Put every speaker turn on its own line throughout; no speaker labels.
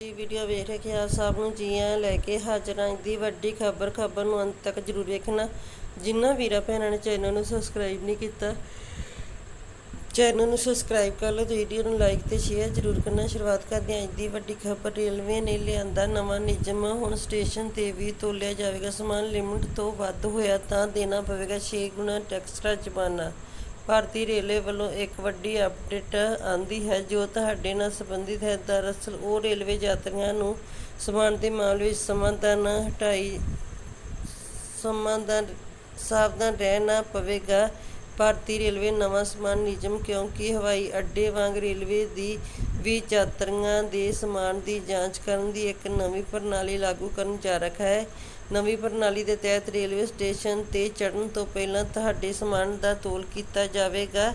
ਇਹ ਵੀਡੀਓ ਵੇਖ ਰਹੇ ਸਭ ਨੂੰ ਜੀ ਆਇਆਂ ਲੈ ਕੇ ਹਾਜ਼ਰ ਦੀ ਵੱਡੀ ਖਬਰ ਖਬਰ ਨੂੰ ਅੰਤ ਤੱਕ ਜਰੂਰ ਵੇਖਣਾ। ਜਿਨ੍ਹਾਂ ਵੀਰਾਂ ਭੈਣਾਂ ਨੇ ਚੈਨਲ ਨੂੰ ਸਬਸਕ੍ਰਾਈਬ ਨਹੀਂ ਕੀਤਾ, ਚੈਨਲ ਨੂੰ ਸਬਸਕ੍ਰਾਈਬ ਕਰ ਲਓ ਤੇ ਵੀਡੀਓ ਨੂੰ ਲਾਈਕ ਤੇ ਸ਼ੇਅਰ ਜਰੂਰ ਕਰਨਾ। ਸ਼ੁਰੂਆਤ ਕਰਦੇ ਹਾਂ ਅੱਜ ਦੀ ਵੱਡੀ ਖਬਰ। ਰੇਲਵੇ ਨੇ ਲਿਆਂਦਾ ਨਵਾਂ ਨਿਯਮ। ਹੁਣ ਸਟੇਸ਼ਨ ਤੇ ਵੀ ਤੋਲਿਆ ਜਾਵੇਗਾ। ਸਮਾਨ ਲਿਮਟ ਤੋਂ ਵੱਧ ਹੋਇਆ ਤਾਂ ਦੇਣਾ ਪਵੇਗਾ। 6 ਗੁਣਾ ਐਕਸਟਰਾ ਜੁਰਮਾਨਾ ਭਾਰਤੀ ਰੇਲਵੇ ਵੱਲੋਂ ਇੱਕ ਵੱਡੀ ਅਪਡੇਟ ਆਂਦੀ ਹੈ, ਜੋ ਤੁਹਾਡੇ ਨਾਲ ਸੰਬੰਧਿਤ ਹੈ। ਦਰਅਸਲ, ਉਹ ਰੇਲਵੇ ਯਾਤਰੀਆਂ ਨੂੰ ਸਮਾਨ ਦੇ ਮਾਮਲੇ ਵਿੱਚ ਸਮਾਂ ਦਾ ਨਾ ਹਟਾਈ, ਸਮਾਂ ਦਾ ਸਾਵਧਾਨ ਰਹਿਣਾ ਪਵੇਗਾ। ਭਾਰਤੀ ਰੇਲਵੇ ਨਵਾਂ ਸਮਾਨ ਨਿਯਮ ਕਿਉਂਕਿ ਹਵਾਈ ਅੱਡੇ ਵਾਂਗ ਰੇਲਵੇ ਦੀ ਵੀ ਯਾਤਰੀਆਂ ਦੇ ਸਮਾਨ ਦੀ ਜਾਂਚ ਕਰਨ ਦੀ ਇੱਕ ਨਵੀਂ ਪ੍ਰਣਾਲੀ ਲਾਗੂ ਕਰਨ ਜਾ ਰਿਹਾ ਹੈ। ਨਵੀਂ ਪ੍ਰਣਾਲੀ ਦੇ ਤਹਿਤ ਰੇਲਵੇ ਸਟੇਸ਼ਨ ਤੇ ਚੜ੍ਹਨ ਤੋਂ ਪਹਿਲਾਂ ਤੁਹਾਡੇ ਸਮਾਨ ਦਾ ਤੋਲ ਕੀਤਾ ਜਾਵੇਗਾ।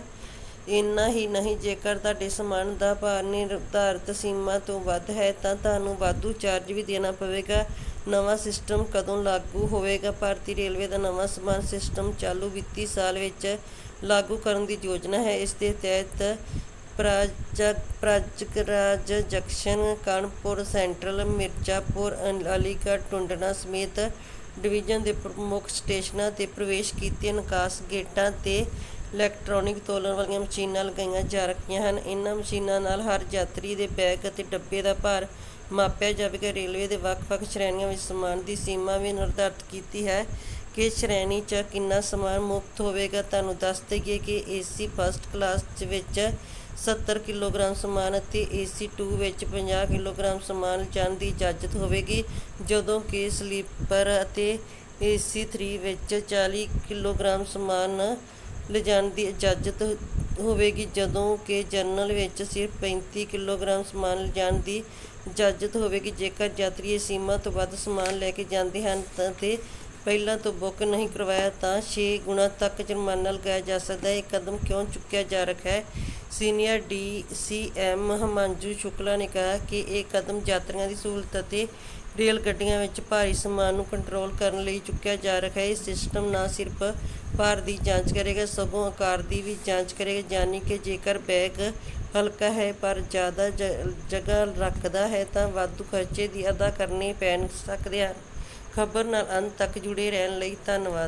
ਇੰਨਾ ਹੀ ਨਹੀਂ, ਜੇਕਰ ਤੁਹਾਡੇ ਸਮਾਨ ਦਾ ਭਾਰ ਨਿਰਧਾਰਤ ਸੀਮਾ ਤੋਂ ਵੱਧ ਹੈ ਤਾਂ ਤੁਹਾਨੂੰ ਵਾਧੂ ਚਾਰਜ ਵੀ ਦੇਣਾ ਪਵੇਗਾ। ਨਵਾਂ ਸਿਸਟਮ ਕਦੋਂ ਲਾਗੂ ਹੋਵੇਗਾ? ਭਾਰਤੀ ਰੇਲਵੇ ਦਾ ਨਵਾਂ ਸਮਾਨ ਸਿਸਟਮ ਚਾਲੂ ਵਿੱਤੀ ਸਾਲ ਵਿੱਚ ਲਾਗੂ ਕਰਨ ਦੀ ਯੋਜਨਾ ਹੈ। ਇਸ ਦੇ ਤਹਿਤ ਪ੍ਰਾਜਕ ਪ੍ਰਾਜਕਰਾਜ ਜੰਕਸ਼ਨ, ਕਾਨਪੁਰ, ਸੈਂਟਰਲ ਮਿਰਜ਼ਾਪੁਰ, ਅਲੀਗੜ੍ਹ, ਟੁੰਡਨਾ ਸਮੇਤ ਡਿਵੀਜ਼ਨ ਦੇ ਪ੍ਰਮੁੱਖ ਸਟੇਸ਼ਨਾਂ ਤੇ ਪ੍ਰਵੇਸ਼ ਕੀਤੇ ਨਿਕਾਸ ਗੇਟਾਂ ਤੇ ਇਲੈਕਟ੍ਰੋਨਿਕ ਤੋਲਣ ਵਾਲੀਆਂ ਮਸ਼ੀਨਾਂ ਲਗਾਈਆਂ ਜਾ ਰਹੀਆਂ ਹਨ। ਇਹਨਾਂ ਮਸ਼ੀਨਾਂ ਨਾਲ ਹਰ ਯਾਤਰੀ ਦੇ ਬੈਗ ਅਤੇ ਡੱਬੇ ਦਾ ਭਾਰ ਮਾਪਿਆ ਜਾਵੇਗਾ। ਰੇਲਵੇ ਦੇ ਵੱਖ-ਵੱਖ ਸ਼੍ਰੇਣੀਆਂ ਵਿੱਚ ਸਮਾਨ ਦੀ ਸੀਮਾ ਵੀ ਨਿਰਧਾਰਤ ਕੀਤੀ ਹੈ ਕਿ ਸ਼੍ਰੇਣੀ 'ਚ ਕਿੰਨਾ ਸਮਾਨ ਮੁਕਤ ਹੋਵੇਗਾ। ਤੁਹਾਨੂੰ ਦੱਸ ਦਈਏ ਕਿ ਏਸੀ ਫਸਟ ਕਲਾਸ ਵਿੱਚ 70 ਕਿਲੋਗ੍ਰਾਮ ਸਮਾਨ ਅਤੇ ਏਸੀ 2 ਵਿੱਚ 50 ਕਿਲੋਗ੍ਰਾਮ ਸਮਾਨ ਲਿਜਾਣ ਦੀ ਇਜਾਜ਼ਤ ਹੋਵੇਗੀ। ਜਦੋਂ ਕਿ ਸਲੀਪਰ ਅਤੇ ਏਸੀ 3 ਵਿੱਚ 40 ਕਿਲੋਗ੍ਰਾਮ ਸਮਾਨ ਲਿਜਾਣ ਦੀ ਇਜਾਜ਼ਤ ਹੋਵੇਗੀ ਜਦੋਂ ਕਿ ਜਨਰਲ ਵਿੱਚ ਸਿਰਫ 35 ਕਿਲੋਗ੍ਰਾਮ ਸਮਾਨ ਲਿਜਾਣ ਦੀ ਇਜਾਜ਼ਤ ਹੋਵੇਗੀ। ਜੇਕਰ ਯਾਤਰੀ ਇਹ ਸੀਮਾ ਤੋਂ ਵੱਧ ਸਮਾਨ ਲੈ ਕੇ ਜਾਂਦੇ ਹਨ, ਤਾਂ ਤੇ ਪਹਿਲਾਂ ਤੋਂ ਬੁੱਕ ਨਹੀਂ ਕਰਵਾਇਆ ਤਾਂ ਛੇ ਗੁਣਾ ਤੱਕ ਜੁਰਮਾਨਾ ਲਗਾਇਆ ਜਾ ਸਕਦਾ ਹੈ। ਇਹ ਕਦਮ ਕਿਉਂ ਚੁੱਕਿਆ ਜਾ ਰਿਹਾ ਹੈ? Senior D C DCM Himanshu Shukla ਨੇ ਕਿਹਾ ਕਿ ਇਹ ਕਦਮ ਯਾਤਰੀਆਂ ਦੀ ਸਹੂਲਤ ਅਤੇ ਰੇਲ ਗੱਡੀਆਂ ਵਿੱਚ ਭਾਰੀ ਸਮਾਨ ਨੂੰ ਕੰਟਰੋਲ ਕਰਨ ਲਈ ਚੁੱਕਿਆ ਜਾ ਰਿਹਾ ਹੈ। ਇਹ ਸਿਸਟਮ ਨਾ ਸਿਰਫ ਭਾਰ ਦੀ ਜਾਂਚ ਕਰੇਗਾ, ਸਗੋਂ ਆਕਾਰ ਦੀ ਵੀ ਜਾਂਚ ਕਰੇਗਾ, ਯਾਨੀ ਕਿ ਜੇਕਰ ਬੈਗ ਹਲਕਾ ਹੈ ਪਰ ਜ਼ਿਆਦਾ ਜ- ਜਗ੍ਹਾ ਰੱਖਦਾ ਹੈ ਤਾਂ ਵਾਧੂ ਖਰਚੇ ਦੀ ਅਦਾ ਕਰਨੇ ਪੈਣ ਸਕਦੇ ਹਨ। ਖਬਰ ਨਾਲ ਅੰਤ ਤੱਕ ਜੁੜੇ ਰਹਿਣ ਲਈ ਧੰਨਵਾਦ।